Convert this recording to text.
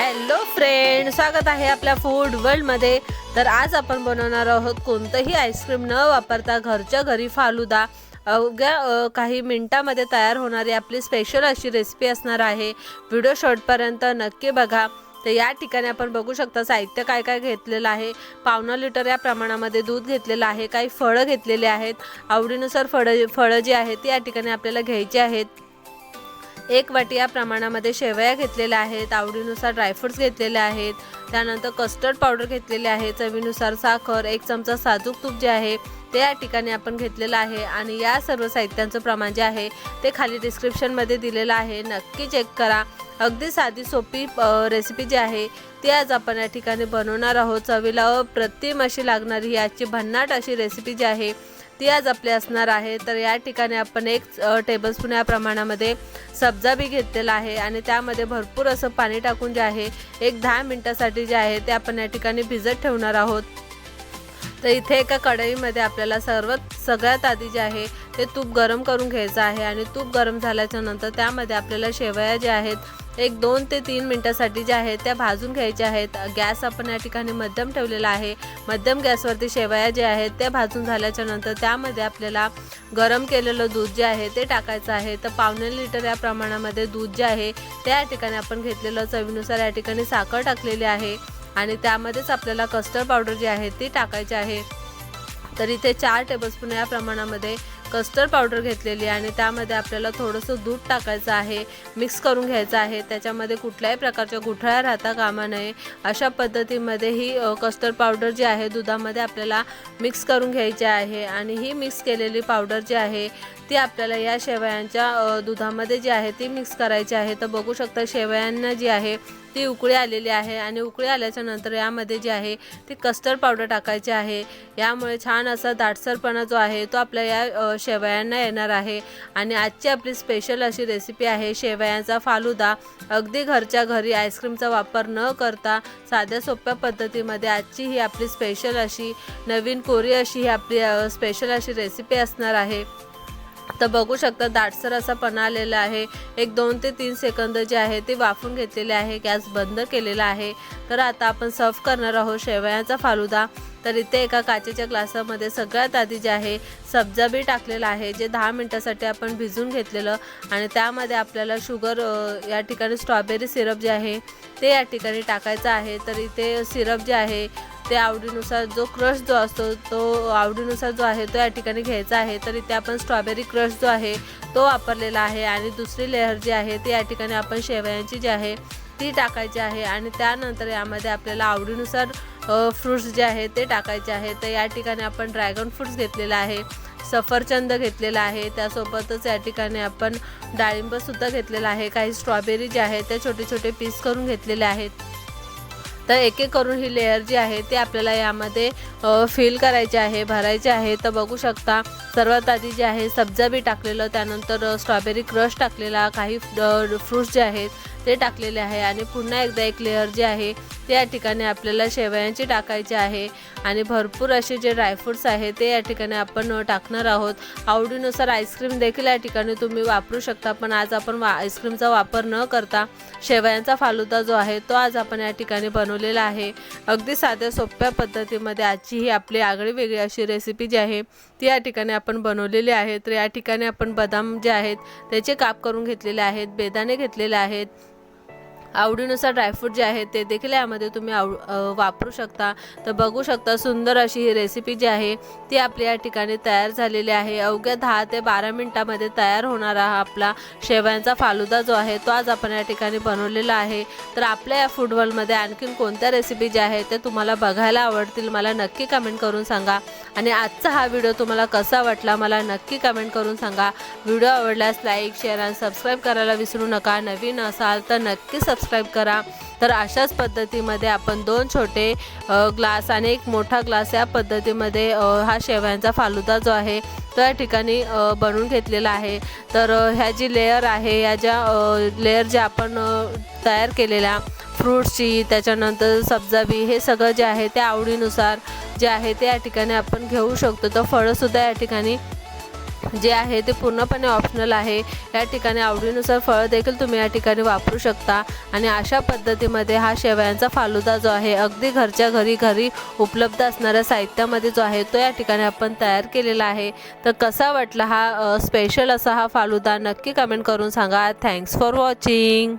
Hello friend स्वागत आहे आपल्या फूड वर्ल्डमध्ये तर आज आपण बनवणार आहोत कोणतंही आईस्क्रीम न वापरता घरच्या घरी फालुदा. अवघ्या काही मिनिटामध्ये तयार होणारी आपली स्पेशल अशी रेसिपी असणार आहे. व्हिडिओ शॉर्टपर्यंत नक्की बघा. तर या ठिकाणी आपण बघू शकता साहित्य काय काय घेतलेलं आहे. पावणा लिटर या प्रमाणामध्ये दूध घेतलेलं आहे. काही फळं घेतलेले आहेत. आवडीनुसार फळं फळं जी आहेत ती या ठिकाणी आपल्याला घ्यायची आहेत. एक वाटी या प्रमाणामध्ये शेवया घेतलेल्या आहेत आवडीनुसार ड्रायफ्रुट्स घेतलेले आहेत त्यानंतर कस्टर्ड पावडर घेतलेले आहे चवीनुसार साखर एक चमचा साजूक तूप जे आहे ते या ठिकाणी आपण घेतलेलं आहे आणि या सर्व साहित्यांचं प्रमाण जे आहे ते खाली डिस्क्रिप्शनमध्ये दिलेलं आहे. नक्की चेक करा. अगदी साधी सोपी रेसिपी जी आहे ती आज आपण या ठिकाणी बनवणार आहोत. चवीला अप्रतिम अशी लागणारी ही आजची भन्नाट अशी रेसिपी जी आहे ती आज आपली असणार आहे. तर या ठिकाणी आपण एक टेबलस्पून या प्रमाणामध्ये सब्जा बी घेतलेला आहे आणि त्यामध्ये भरपूर असं पाणी टाकून जे आहे एक दहा मिनटासाठी जे आहे ते आपण या ठिकाणी भिजत ठेवणार आहोत. तर इथे एका कढईमध्ये आपल्याला सर्वात सगळ्यात आधी जे आहे ते तूप गरम करून घ्यायचं आहे आणि तूप गरम झाल्याच्यानंतर त्यामध्ये आपल्याला शेवया ज्या आहेत एक दोन ते तीन मिनटासाठी ज्या आहेत त्या भाजून घ्यायच्या आहेत. गॅस आपण या ठिकाणी मध्यम ठेवलेला आहे. मध्यम गॅसवरती शेवया जे आहेत त्या भाजून झाल्याच्यानंतर त्यामध्ये आपल्याला गरम केलेलं दूध जे आहे ते टाकायचं आहे. तर पावणे लिटर या प्रमाणामध्ये दूध जे आहे त्या या ठिकाणी आपण घेतलेलं चवीनुसार या ठिकाणी साखर टाकलेली आहे. आणि त्यामध्येच आपल्याला कस्टर्ड पावडर जी आहे ती टाकायची आहे. तर इथे चार टेबलस्पून या प्रमाणामध्ये कस्टर्ड पावडर घेतलेली आणि त्यामध्ये आपल्याला थोडंसं दूध टाकायचं आहे. मिक्स करून घ्यायचं आहे. त्याच्यामध्ये कुठल्याही प्रकारच्या गुठळ्या राहता कामा नये. अशा पद्धतीमध्ये ही कस्टर्ड पावडर जी आहे दुधामध्ये आपल्याला मिक्स करून घ्यायची आहे. आणि ही मिक्स केलेली पावडर जी आहे ती आपल्याला या शेवयांच्या दुधामध्ये जी आहे ती मिक्स करायची आहे. तर बघू शकता शेवयांना जी आहे ती उकळी आलेली आहे आणि उकळी आल्याच्यानंतर यामध्ये जी आहे ती कस्टर्ड पावडर टाकायची आहे. यामुळे छान असा दाटसरपणा जो आहे तो आपल्या या शेवयांना येणार आहे. आणि आजची आपली स्पेशल अशी रेसिपी आहे शेवयांचा फालुदा. अगदी घरच्या घरी आईस्क्रीमचा वापर न करता साध्या सोप्या पद्धतीमध्ये आजची ही आपली स्पेशल अशी नवीन कोरी अशी ही आपली स्पेशल अशी रेसिपी असणार आहे. तर बघू शकता दाटसर असा पणा आलेला आहे. एक दोन ते तीन सेकंद जे आहे ते वाफून घेतलेले आहे. गॅस बंद केलेला आहे. तर आता आपण सर्व करणार आहोत शेवयाचा फालुदा. तर इथे एका काचेच्या ग्लासामध्ये सगळ्यात आधी जे आहे सब्जा बी टाकलेला आहे जे दहा मिनटासाठी आपण भिजून घेतलेलं. आणि त्यामध्ये आपल्याला शुगर या ठिकाणी स्ट्रॉबेरी सिरप जे आहे ते या ठिकाणी टाकायचं आहे. तर इथे सिरप जे आहे ते आवडीनुसार जो क्रश जो असतो तो आवडीनुसार जो आहे तो या ठिकाणी घ्यायचा आहे. तर इथे आपण स्ट्रॉबेरी क्रश जो आहे तो वापरलेला आहे. आणि दुसरी लेअर जी आहे ती या ठिकाणी आपण शेवयांची जी आहे ती टाकायची आहे. आणि त्यानंतर यामध्ये आपल्याला आवडीनुसार फ्रूट्स जे आहे ते टाकायचे आहे. तर या ठिकाणी आपण ड्रॅगन फ्रूट्स घेतलेला आहे. सफरचंद घेतलेला आहे. त्यासोबतच या ठिकाणी आपण डाळिंबसुद्धा घेतलेला आहे. काही स्ट्रॉबेरी जे आहे ते छोटे छोटे पीस करून घेतलेले आहेत. तर एक एक करून ही लेअर जी आहे ती आपल्याला यामध्ये फिल करायची आहे भरायचे आहे. तर बघू शकता सर्वात आधी जे आहे सब्जा बी टाकलेलं त्यानंतर स्ट्रॉबेरी क्रश टाकलेला काही फ्रूट्स जे आहेत ते टाकलेले आहे आणि पुन्हा एकदा एक लेअर जे आहे ते या ठिकाणी आपल्याला शेवयांची टाकायची आहे. आणि भरपूर असे जे ड्रायफ्रूट्स आहे ते या ठिकाणी आपण टाकणार आहोत. आवडीनुसार आईस्क्रीम देखील या ठिकाणी तुम्ही वापरू शकता पण आज आपण वा आईस्क्रीमचा वापर न करता शेवयांचा फालुदा जो आहे तो आज आपण या ठिकाणी बनवलेला आहे. अगदी साध्या सोप्या पद्धतीमध्ये आजची ही आपली आगळी वेगळी अशी रेसिपी जी आहे ती या ठिकाणी आपण बनवलेली आहे. तर या ठिकाणी आपण बदाम जे आहेत त्याचे काप करून घेतलेले आहेत बेदाणे घेतलेले आहेत. आवडीनुसार ड्रायफ्रूट जे आहेत ते देखील यामध्ये तुम्ही आव वापरू शकता. तर बघू शकता सुंदर अशी ही रेसिपी जी आहे ती आपल्या या ठिकाणी तयार झालेली आहे. अवघ्या दहा ते बारा मिनटामध्ये तयार होणारा हा आपला शेवयांचा फालुदा जो आहे तो आज आपण या ठिकाणी बनवलेला आहे. तर आपल्या या फुटबॉलमध्ये आणखीन कोणत्या रेसिपी ज्या आहेत ते तुम्हाला बघायला आवडतील मला नक्की कमेंट करून सांगा. आणि आजचा हा व्हिडिओ तुम्हाला कसा वाटला मला नक्की कमेंट करून सांगा. व्हिडिओ आवडल्यास लाईक शेअर आणि सबस्क्राईब करायला विसरू नका. नवीन असाल तर नक्की सबस्क्राईब करा. तर अशाच पद्धतीमध्ये आपण दोन छोटे ग्लास आणि एक मोठा ग्लास या पद्धतीमध्ये हा शेवयांचा फालुदा जो आहे तो या ठिकाणी बनवून घेतलेला आहे. तर ह्या जी लेअर आहे या ज्या लेअर ज्या आपण तयार केलेल्या फ्रूट्सची त्याच्यानंतर सब्जाबी हे सगळं जे आहे ते आवडीनुसार जे आहे ते या ठिकाणी आपण घेऊ शकतो. तर फळंसुद्धा या ठिकाणी जे आहे ते पूर्णपणे ऑप्शनल आहे. या ठिकाणी आवडीनुसार फळं देखील तुम्ही या ठिकाणी वापरू शकता. आणि अशा पद्धतीमध्ये हा शेवयांचा फालुदा जो आहे अगदी घरच्या घरी घरी उपलब्ध असणाऱ्या साहित्यामध्ये जो आहे तो या ठिकाणी आपण तयार केलेला आहे. तर कसा वाटला हा स्पेशल असा हा फालुदा नक्की कमेंट करून सांगा. Thanks for watching